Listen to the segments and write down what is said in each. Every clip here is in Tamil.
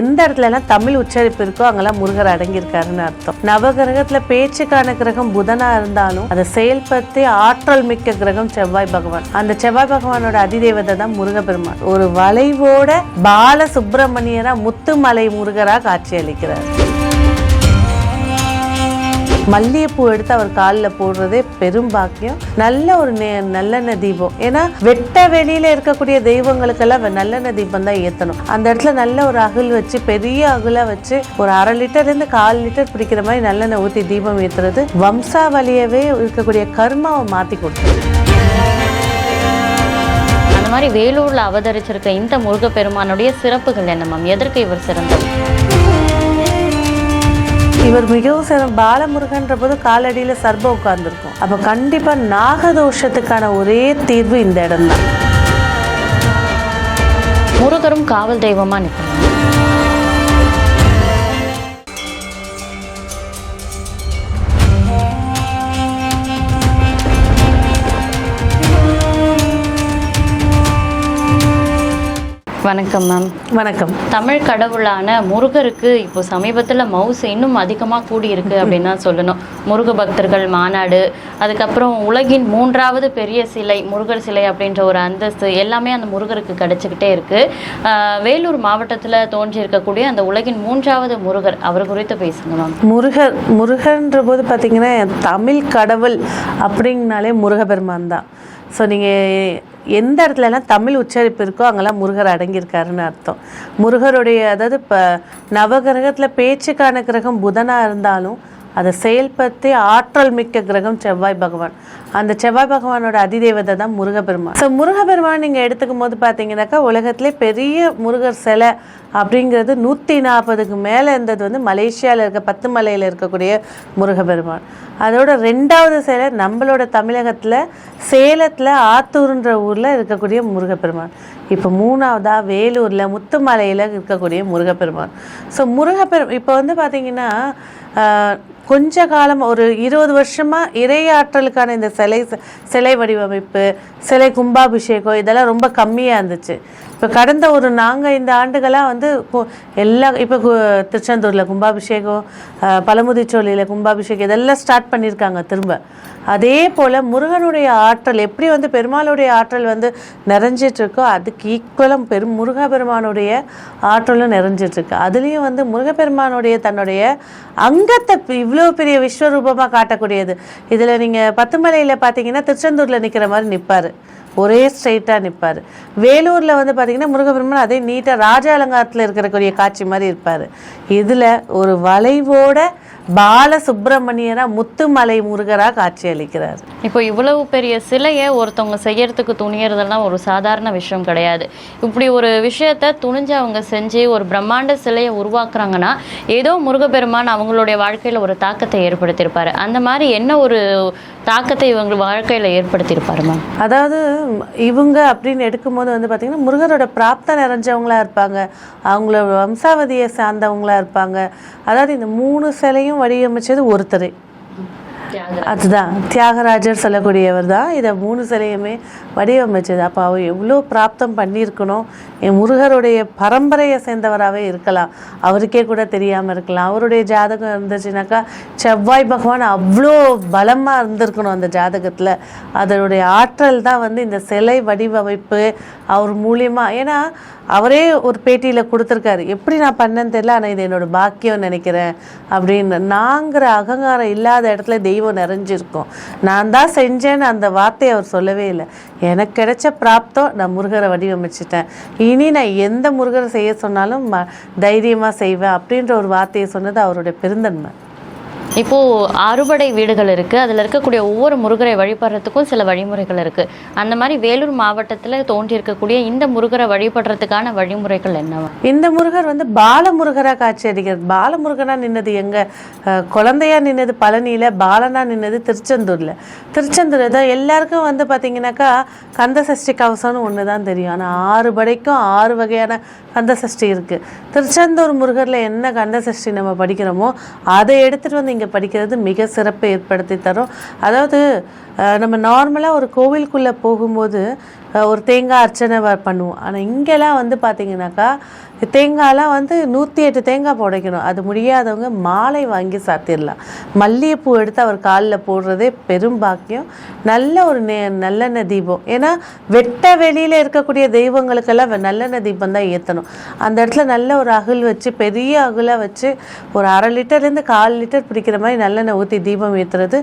எந்த இடத்துலலாம் தமிழ் உச்சரிப்பு இருக்கோ அங்கெல்லாம் முருகர் அடங்கியிருக்காருன்னு அர்த்தம். நவகிரகத்தில் பேச்சுக்கான கிரகம் புதனாக இருந்தாலும் அதை செயல்படுத்தி ஆற்றல் மிக்க கிரகம் செவ்வாய் பகவான். அந்த செவ்வாய் பகவானோட அதிதேவதை தான் முருகப்பெருமான். ஒரு வளைவோட பால சுப்பிரமணியரா முத்துமலை காட்சி காட்சியளிக்கிறார். மல்லிகைப்பூ எடுத்து அவர் காலில் போடுறதே பெரும் பாக்கியம். நல்ல ஒரு நே நல்லெண்ணெய் தீபம். ஏன்னா வெட்ட வெளியில் இருக்கக்கூடிய தெய்வங்களுக்கெல்லாம் வெ- நல்லெண்ணெய் தீபம் தான் ஏற்றணும் அந்த இடத்துல நல்ல ஒரு அகல் வச்சு பெரிய அகலா வச்சு ஒரு அரை லிட்டர்லேருந்து கால் லிட்டர் பிடிக்கிற மாதிரி நல்லெண்ணெய் ஊற்றி தீபம் ஏற்றுறது வம்சாவளியவே இருக்கக்கூடிய கர்மாவை மாற்றி கொடுத்துருது அந்த மாதிரி வேலூரில் அவதரிச்சிருக்க இந்த முருகப்பெருமானுடைய சிறப்புகள் என்ன மேம் எதற்கு இவர் சிறந்தது இவர் மிகவும் சிறந்த பாலமுருகன்ற போது காலடியில் சர்பம் உட்கார்ந்துருக்கும். அப்போ கண்டிப்பாக நாகதோஷத்துக்கான ஒரே தீர்வு இந்த இடம்தான். முருகரும் காவல் தெய்வமா நிற்கணும் வணக்கம் மேம் வணக்கம். தமிழ் கடவுளான முருகருக்கு இப்போ சமீபத்தில் மவுஸ் இன்னும் அதிகமாக கூடியிருக்கு அப்படின்னு தான் சொல்லணும். முருக பக்தர்கள் மாநாடு அதுக்கப்புறம் உலகின் மூன்றாவது பெரிய சிலை முருகர் சிலை அப்படின்ற ஒரு அந்தஸ்து எல்லாமே அந்த முருகருக்கு கிடைச்சிக்கிட்டே இருக்கு. ஆஹ் வேலூர் மாவட்டத்தில் தோன்றியிருக்கக்கூடிய அந்த உலகின் மூன்றாவது முருகர் அவர் குறித்து பேசுங்க மேம் முருகர் முருகன்ற போது பார்த்தீங்கன்னா தமிழ் கடவுள் அப்படிங்கனாலே முருகபெருமான் தான். ஸோ நீங்கள் எந்த இடத்துலலாம் தமிழ் உச்சரிப்பு இருக்கோ அங்கெல்லாம் முருகர் அடங்கியிருக்காருன்னு அர்த்தம். முருகருடைய அதாவது இப்போ நவகிரகத்தில் பேச்சுக்கான கிரகம் புதனாக இருந்தாலும் அதை செயல்படுத்தி ஆற்றல் மிக்க கிரகம் செவ்வாய் பகவான். அந்த செவ்வாய் பகவானோட அதிதேவதை தான் முருகப்பெருமான். ஸோ முருகப்பெருமான் நீங்கள் எடுத்துக்கும் போது பார்த்தீங்கன்னாக்கா உலகத்திலே பெரிய முருகர் சிலை அப்படிங்கிறது நூற்றி நாற்பதுக்கு மேலே இருந்தது வந்து மலேசியாவில் இருக்க பத்து மலையில் இருக்கக்கூடிய முருகப்பெருமான். அதோட ரெண்டாவது சிலை நம்மளோட தமிழகத்தில் சேலத்தில் ஆத்தூர்ன்ற ஊரில் இருக்கக்கூடிய முருகப்பெருமான். இப்போ மூணாவதாக வேலூரில் முத்துமலையில் இருக்கக்கூடிய முருகப்பெருமான். ஸோ முருகப்பெரு இப்போ வந்து பார்த்தீங்கன்னா கொஞ்ச காலம் ஒரு இருபது வருஷமாக இறையாற்றலுக்கான இந்த சிலை சிலை வடிவமைப்பு சிலை கும்பாபிஷேகம் இதெல்லாம் ரொம்ப கம்மியாக இருந்துச்சு. இப்போ கடந்த ஒரு நாங்கள் இந்த ஆண்டுகளாக வந்து கு- எல்லா இப்போ திருச்செந்தூரில் கும்பாபிஷேகம் பழமுதிச்சோலியில் கும்பாபிஷேகம் இதெல்லாம் ஸ்டார்ட் பண்ணியிருக்காங்க திரும்ப. அதே போல் முருகனுடைய ஆற்றல் எப்படி வந்து பெருமாளுடைய ஆற்றல் வந்து நிறைஞ்சிட்டு இருக்கோ அதுக்கு ஈக்குவலம் பெரும் முருகப்பெருமானுடைய ஆற்றலும் நிறைஞ்சிட்ருக்கு அதுலேயும் வந்து முருகப்பெருமானுடைய தன்னுடைய அங்கத்தை இவ்வளோ பெரிய விஸ்வரூபமாக காட்டக்கூடியது. இதில் நீங்கள் பத்துமலையில் பார்த்தீங்கன்னா திருச்செந்தூரில் நிற்கிற மாதிரி நிற்பார் ஒரே ஸ்ட்ரைட்டாக நிற்பார் வேலூரில் வந்து பார்த்தீங்கன்னா முருகபெருமான் அதே நீட்டாக ராஜ அலங்காரத்தில் இருக்கக்கூடிய காட்சி மாதிரி இருப்பார். இதில் ஒரு வளைவோட பால சுப்பிரமணியரா முத்துமலை முருகராக காட்சி அளிக்கிறார் இப்போ இவ்வளவு பெரிய சிலையை ஒருத்தவங்க செய்யறதுக்கு துணியறதெல்லாம் ஒரு சாதாரண விஷயம் கிடையாது. இப்படி ஒரு விஷயத்த துணிஞ்சு அவங்க செஞ்சு ஒரு பிரம்மாண்ட சிலையை உருவாக்குறாங்கன்னா ஏதோ முருகப்பெருமான் அவங்களுடைய வாழ்க்கையில ஒரு தாக்கத்தை ஏற்படுத்தியிருப்பாரு. அந்த மாதிரி என்ன ஒரு தாக்கத்தை இவங்க வாழ்க்கையில ஏற்படுத்தியிருப்பாரு மேம் அதாவது இவங்க அப்படின்னு எடுக்கும்போது வந்து பார்த்திங்கன்னா முருகரோட பிராப்தம் நிறைஞ்சவங்களா இருப்பாங்க. அவங்களோட வம்சாவதியை சார்ந்தவங்களா இருப்பாங்க. அதாவது இந்த மூணு சிலையும் வடிவமைச்சது ஒருத்தர். அதுதான். தியாகராஜர் சொல்லக்கூடியவர் தான். இதை மூணு சிலையுமே வடிவமைச்சது. அப்போ அவர் எவ்வளோ பிராப்தம் பண்ணியிருக்கணும்? என் முருகருடைய பரம்பரையை சேர்ந்தவராகவே இருக்கலாம். அவருக்கே கூட தெரியாமல் இருக்கலாம். அவருடைய ஜாதகம் இருந்துச்சுனாக்கா செவ்வாய் பகவான் அவ்வளோ பலமாக இருந்திருக்கணும் அந்த ஜாதகத்தில். அதனுடைய ஆற்றல் தான் வந்து இந்த சிலை வடிவமைப்பு அவர் மூலியமாக ஏன்னா அவரே ஒரு பேட்டியில் கொடுத்துருக்காரு. எப்படி நான் பண்ணேன்னு தெரியல ஆனால் இது என்னோட பாக்கியம் நினைக்கிறேன். அப்படின்னு. நாங்கிற அகங்காரம் இல்லாத இடத்துல தெய்வம் நிறைஞ்சிருக்கும். நான் தான் செஞ்சேன்னு அந்த வார்த்தையை அவர் சொல்லவே இல்லை. எனக்கு கிடைச்ச பிராப்தம் நான் முருகரை வடிவமைச்சிட்டேன். இனி நான் எந்த முருகரை செய்ய சொன்னாலும் ம தைரியமாக செய்வேன் அப்படின்ற ஒரு வார்த்தையை சொன்னது அவருடைய பெருந்தன்மை. இப்போது அறுபடை வீடுகள் இருக்குது அதில் இருக்கக்கூடிய ஒவ்வொரு முருகரை வழிபடுறதுக்கும் சில வழிமுறைகள் இருக்குது அந்த மாதிரி வேலூர் மாவட்டத்தில் தோன்றியிருக்கக்கூடிய இந்த முருகரை வழிபடுறதுக்கான வழிமுறைகள் என்னவா? இந்த முருகர் வந்து பாலமுருகராக காட்சி அடிக்கிறது பாலமுருகனாக நின்னது எங்கள் குழந்தையாக குழந்தையா நின்னது பழனியில் பாலனாக நின்னது திருச்செந்தூரில். திருச்செந்தூர் தான் எல்லாருக்கும் வந்து பார்த்தீங்கன்னாக்கா கந்த சஷ்டி கவசம்னு ஒன்று தான் தெரியும். ஆனால் ஆறு படைக்கும் ஆறு வகையான கந்த சஷ்டி இருக்குது திருச்செந்தூர் முருகரில் என்ன கந்த சஷ்டி நம்ம படிக்கிறோமோ அதை எடுத்துகிட்டு வந்து இங்கே படிக்கிறது மிக சிறப்பை ஏற்படுத்தி தரும். அதாவது நம்ம நார்மலாக ஒரு கோவிலுக்குள்ளே போகும்போது ஒரு தேங்காய் அர்ச்சனை பண்ணுவோம். ஆனால் இங்கெல்லாம் வந்து பார்த்தீங்கன்னாக்கா தேங்காயெலாம் வந்து நூற்றி எட்டு தேங்காய் புடைக்கணும். அது முடியாதவங்க மாலை வாங்கி சாத்திடலாம் மல்லிகைப்பூ எடுத்து அவர் காலில் போடுறதே பெரும் பாக்கியம். நல்ல ஒரு நே நல்லெண்ணெய் தீபம். ஏன்னா வெட்ட வெளியில் இருக்கக்கூடிய தெய்வங்களுக்கெல்லாம் நல்லெண்ணெய் தீபம் தான் ஏற்றணும் அந்த இடத்துல நல்ல ஒரு அகல் வச்சு பெரிய அகலாக வச்சு ஒரு அரை லிட்டர்லேருந்து கால் லிட்டர் பிடிக்கிற மாதிரி நல்லெண்ணெய் ஊற்றி தீபம் ஏற்றுறது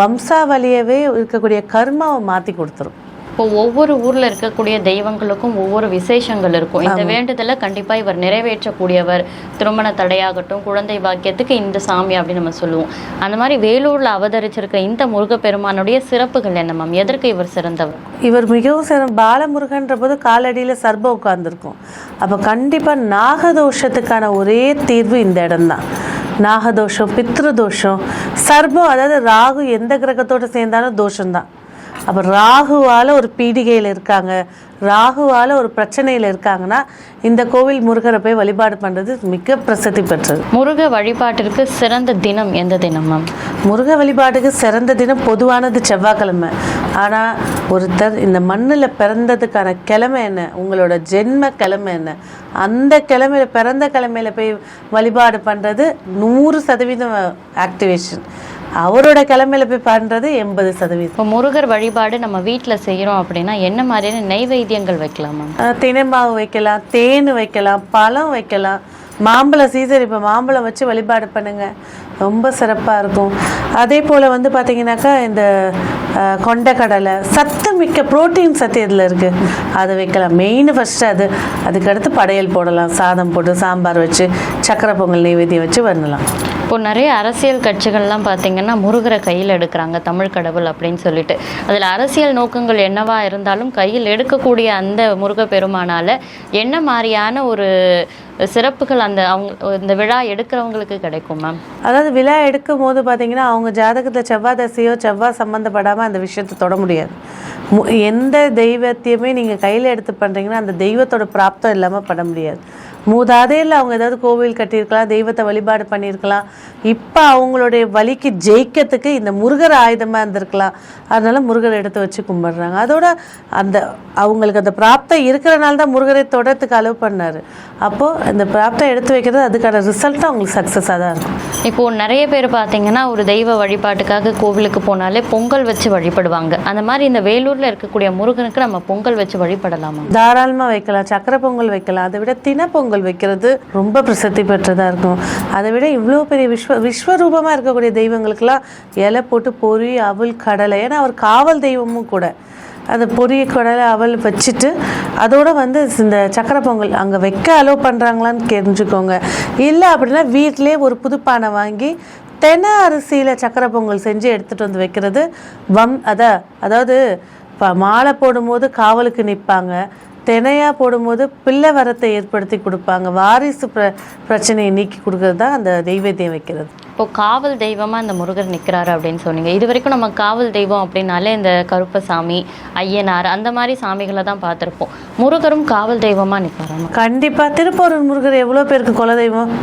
வம்சாவளியவே இருக்கக்கூடிய கர்மாவை மாற்றி கொடுத்துரும். இப்போ ஒவ்வொரு ஊர்ல இருக்கக்கூடிய தெய்வங்களுக்கும் ஒவ்வொரு விசேஷங்கள் இருக்கும். இந்த வேண்டுதலை கண்டிப்பா இவர் நிறைவேற்றக்கூடியவர். திருமண தடையாகட்டும் குழந்தை பாக்கியத்துக்கு இந்த சாமி அப்படின்னு நம்ம சொல்லுவோம். அந்த மாதிரி வேலூர்ல அவதரிச்சிருக்க இந்த முருகப்பெருமானுடைய சிறப்புகள் என்ன மேம் எதற்கு இவர் சிறந்தவர்? இவர் மிகவும் சிறந்த பாலமுருகன்ற போது காலடியில் சர்பம் உட்கார்ந்துருக்கும். அப்போ கண்டிப்பாக நாகதோஷத்துக்கான ஒரே தீர்வு இந்த இடம்தான். நாகதோஷம் பித்ருதோஷம் சர்பம் அதாவது ராகு எந்த கிரகத்தோட சேர்ந்தாலும் தோஷம்தான். அப்போ ராகுவால் ஒரு பீடிகையில் இருக்காங்க. ராகுவால் ஒரு பிரச்சனையில் இருக்காங்கன்னா இந்த கோவில் முருகரை போய் வழிபாடு பண்ணுறது மிக பிரசித்தி பெற்றது. முருக வழிபாட்டிற்கு சிறந்த தினம் எந்த தினம் மேம் முருக வழிபாட்டுக்கு சிறந்த தினம் பொதுவானது செவ்வாய்க்கிழமை. ஆனால் ஒருத்தர் இந்த மண்ணில் பிறந்ததுக்கான கிழமை என்ன? உங்களோட ஜென்ம கிழமை என்ன? அந்த கிழமையில பிறந்த கிழமையில போய் வழிபாடு பண்ணுறது நூறு சதவீதம் ஆக்டிவேஷன் அவரோட கிழமையில போய் பண்ணுறது எண்பது சதவீதம். இப்போ முருகர் வழிபாடு நம்ம வீட்ல செய்யறோம் அப்படின்னா என்ன மாதிரியான நெய்வேத்தியங்கள் வைக்கலாம் தினைமாவு வைக்கலாம் தேன் வைக்கலாம் பழம் வைக்கலாம். மாம்பழம் சீசன் இப்போ மாம்பழம் வச்சு வழிபாடு பண்ணுங்க. ரொம்ப சிறப்பாக இருக்கும். அதே போல் வந்து பார்த்தீங்கன்னாக்கா இந்த கொண்டைக்கடலை சத்து மிக்க புரோட்டீன் சத்து இதில் இருக்குது அதை வைக்கலாம். மெயின் ஃபஸ்ட்டு அது. அதுக்கடுத்து படையல் போடலாம். சாதம் போட்டு சாம்பார் வச்சு சக்கரை பொங்கல் நெய்வேத்தியம் வச்சு பண்ணலாம். இப்போ நிறைய அரசியல் கட்சிகள்லாம் பார்த்திங்கன்னா முருகரை கையில் எடுக்கிறாங்க தமிழ் கடவுள் அப்படின்னு சொல்லிட்டு. அதில் அரசியல் நோக்கங்கள் என்னவா இருந்தாலும் கையில் எடுக்கக்கூடிய அந்த முருக பெருமானால் என்ன மாதிரியான ஒரு சிறப்புகள் அந்த அவங்க இந்த விழா எடுக்கிறவங்களுக்கு கிடைக்கும் மேம்? அதாவது விழா எடுக்கும் போது பார்த்தீங்கன்னா அவங்க ஜாதகத்தில் செவ்வாய் தசையோ செவ்வாய் சம்மந்தப்படாமல் அந்த விஷயத்தை தொட முடியாது. மு- எந்த தெய்வத்தையுமே நீங்கள் கையில் எடுத்து பண்ணுறீங்கன்னா அந்த தெய்வத்தோட பிராப்தம் இல்லாமல் பண்ண முடியாது. மூதாதையில் அவங்க ஏதாவது கோவில் கட்டியிருக்கலாம் தெய்வத்தை வழிபாடு பண்ணியிருக்கலாம். இப்போ அவங்களுடைய வழிக்கு ஜெயிக்கிறதுக்கு இந்த முருகர் ஆயுதமாக இருந்திருக்கலாம். அதனால முருகர் எடுத்து வச்சு கும்பிடுறாங்க. அதோட அந்த அவங்களுக்கு அந்த பிராப்தம் இருக்கிறனால தான் முருகரை தொடர்றதுக்கு அலோவ் பண்ணார். அப்போது இந்த பிராப்தம் எடுத்து வைக்கிறது அதுக்கான ரிசல்ட்டும் அவங்களுக்கு சக்ஸஸாக தான் இருக்கும். இப்போ நிறைய பேர் பார்த்தீங்கன்னா ஒரு தெய்வ வழிபாட்டுக்காக கோவிலுக்கு போனாலே பொங்கல் வச்சு வழிபடுவாங்க. அந்த மாதிரி இந்த வேலூர்ல இருக்கக்கூடிய முருகனுக்கு நம்ம பொங்கல் வச்சு வழிபடலாமா? தாராளமாக வைக்கலாம் சக்கரை பொங்கல் வைக்கலாம். அதை விட தின பொங்கல் வைக்கிறது ரொம்ப பிரசித்தி பெற்றதாக இருக்கும். அதை விட இவ்வளோ பெரிய விஸ்வ விஸ்வரூபமாக இருக்கக்கூடிய தெய்வங்களுக்கெல்லாம் இலை போட்டு பொறி அவள் கடலை ஏன்னா அவர் காவல் தெய்வமும் கூட. அந்த பொரிய கடலை அவல் வச்சுட்டு அதோட வந்து இந்த சக்கரை பொங்கல் அங்கே வைக்க அலோவ் பண்ணுறாங்களான்னு தெரிஞ்சுக்கோங்க. இல்லை அப்படின்னா வீட்டிலே ஒரு புதுப்பானை வாங்கி தென அரிசியில் சக்கரை பொங்கல் செஞ்சு எடுத்துகிட்டு வந்து வைக்கிறது வம் அத அதாவது இப்போ மாலை போடும்போது காவலுக்கு நிற்பாங்க தினையாக போடும்போது பிள்ளை வரத்தை ஏற்படுத்தி கொடுப்பாங்க. வாரிசு பிர பிரச்சனையை நீக்கி கொடுக்கறது தான் அந்த தெய்வத்தையும் வைக்கிறது. இப்போ காவல் தெய்வமா இந்த முருகர் நிற்கிறாரு அப்படின்னு சொன்னீங்க. இது வரைக்கும் நம்ம காவல் தெய்வம் அப்படின்னாலே இந்த கருப்பசாமி ஐயனார் அந்த மாதிரி சாமிகளை தான் பார்த்துருப்போம். முருகரும் காவல் தெய்வமா நிற்பாராமா கண்டிப்பாக திருப்பூரூர் முருகர் எவ்வளோ பேருக்கு குலதெய்வம்?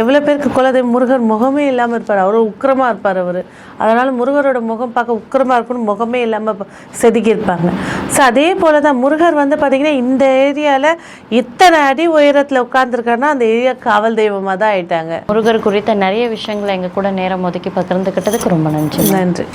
எவ்வளோ பேருக்கு குலதெய்வம் முருகர் முகமே இல்லாமல் இருப்பார். அவர் உக்கிரமாக இருப்பார் அவர். அதனால் முருகரோட முகம் பார்க்க உக்கிரமாக இருக்கணும் முகமே இல்லாமல் செதுக்கி இருப்பாங்க ஸோ அதே போல் தான் முருகர் வந்து பார்த்திங்கன்னா இந்த ஏரியாவில் இத்தனை அடி உயரத்தில் உட்காந்துருக்காருன்னா அந்த ஏரியா காவல் தெய்வமாக தான் ஆயிட்டாங்க. முருகர் குறித்த நிறைய விஷயங்களை எங்க கூட நேரம் ஒதுக்கி பகிர்ந்துக்கிட்டதுக்கு ரொம்ப நன்றி. நன்றி.